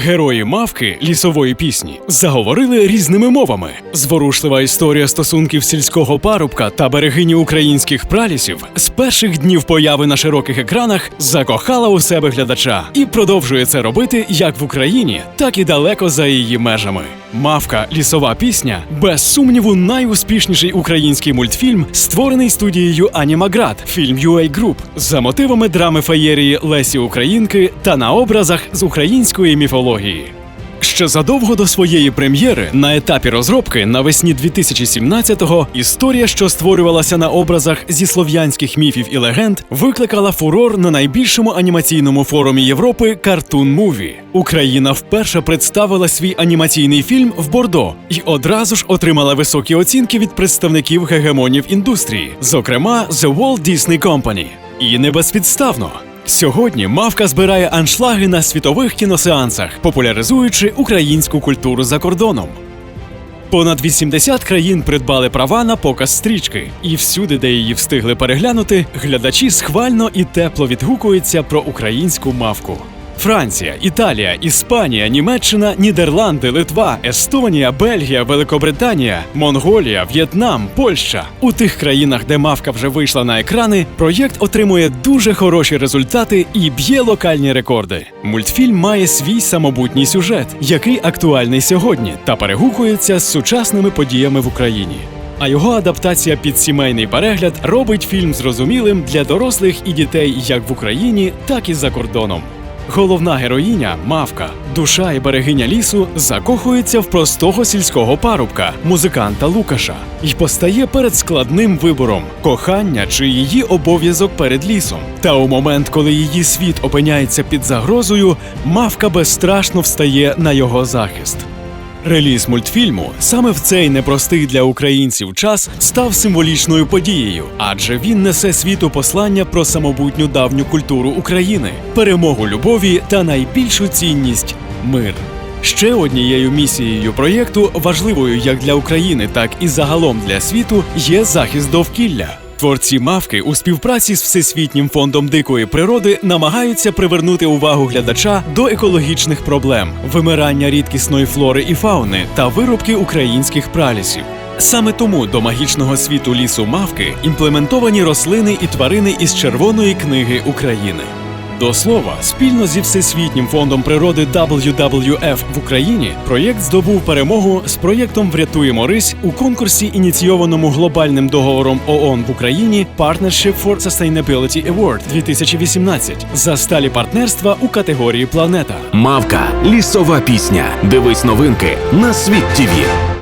Герої мавки лісової пісні заговорили різними мовами. Зворушлива історія стосунків сільського парубка та берегині українських пралісів з перших днів появи на широких екранах закохала у себе глядача і продовжує це робити як в Україні, так і далеко за її межами. Мавка лісова пісня без сумніву найуспішніший український мультфільм, створений студією Анімаград, фільм UA Group, за мотивами драми феєрії Лесі Українки та на образах з української міфології. Ще задовго до своєї прем'єри на етапі розробки навесні 2017-го історія, що створювалася на образах зі слов'янських міфів і легенд, викликала фурор на найбільшому анімаційному форумі Європи Cartoon Movie. Україна вперше представила свій анімаційний фільм в Бордо і одразу ж отримала високі оцінки від представників гегемонів індустрії, зокрема The Walt Disney Company. І не безпідставно. Сьогодні мавка збирає аншлаги на світових кіносеансах, популяризуючи українську культуру за кордоном. Понад 80 країн придбали права на показ стрічки, і всюди, де її встигли переглянути, глядачі схвально і тепло відгукуються про українську мавку. Франція, Італія, Іспанія, Німеччина, Нідерланди, Литва, Естонія, Бельгія, Великобританія, Монголія, В'єтнам, Польща. У тих країнах, де мавка вже вийшла на екрани, проєкт отримує дуже хороші результати і б'є локальні рекорди. Мультфільм має свій самобутній сюжет, який актуальний сьогодні та перегукується з сучасними подіями в Україні. А його адаптація під сімейний перегляд робить фільм зрозумілим для дорослих і дітей як в Україні, так і за кордоном. Головна героїня мавка, душа і берегиня лісу, закохується в простого сільського парубка, музиканта Лукаша, і постає перед складним вибором кохання чи її обов'язок перед лісом. Та у момент, коли її світ опиняється під загрозою, мавка безстрашно встає на його захист. Реліз мультфільму саме в цей непростий для українців час став символічною подією, адже він несе світу послання про самобутню давню культуру України, перемогу любові та найбільшу цінність мир. Ще однією місією проєкту, важливою як для України, так і загалом для світу, є захист довкілля. Творці мавки у співпраці з Всесвітнім фондом дикої природи намагаються привернути увагу глядача до екологічних проблем, вимирання рідкісної флори і фауни та вирубки українських пралісів. Саме тому до магічного світу лісу мавки імплементовані рослини і тварини із Червоної книги України. До слова, спільно зі Всесвітнім фондом природи WWF в Україні проєкт здобув перемогу з проєктом Врятуємо рись у конкурсі, ініційованому глобальним договором ООН в Україні Partnership for Sustainability Award 2018 за сталі партнерства у категорії Планета. Мавка лісова пісня. Дивись новинки на світ ТІВІ.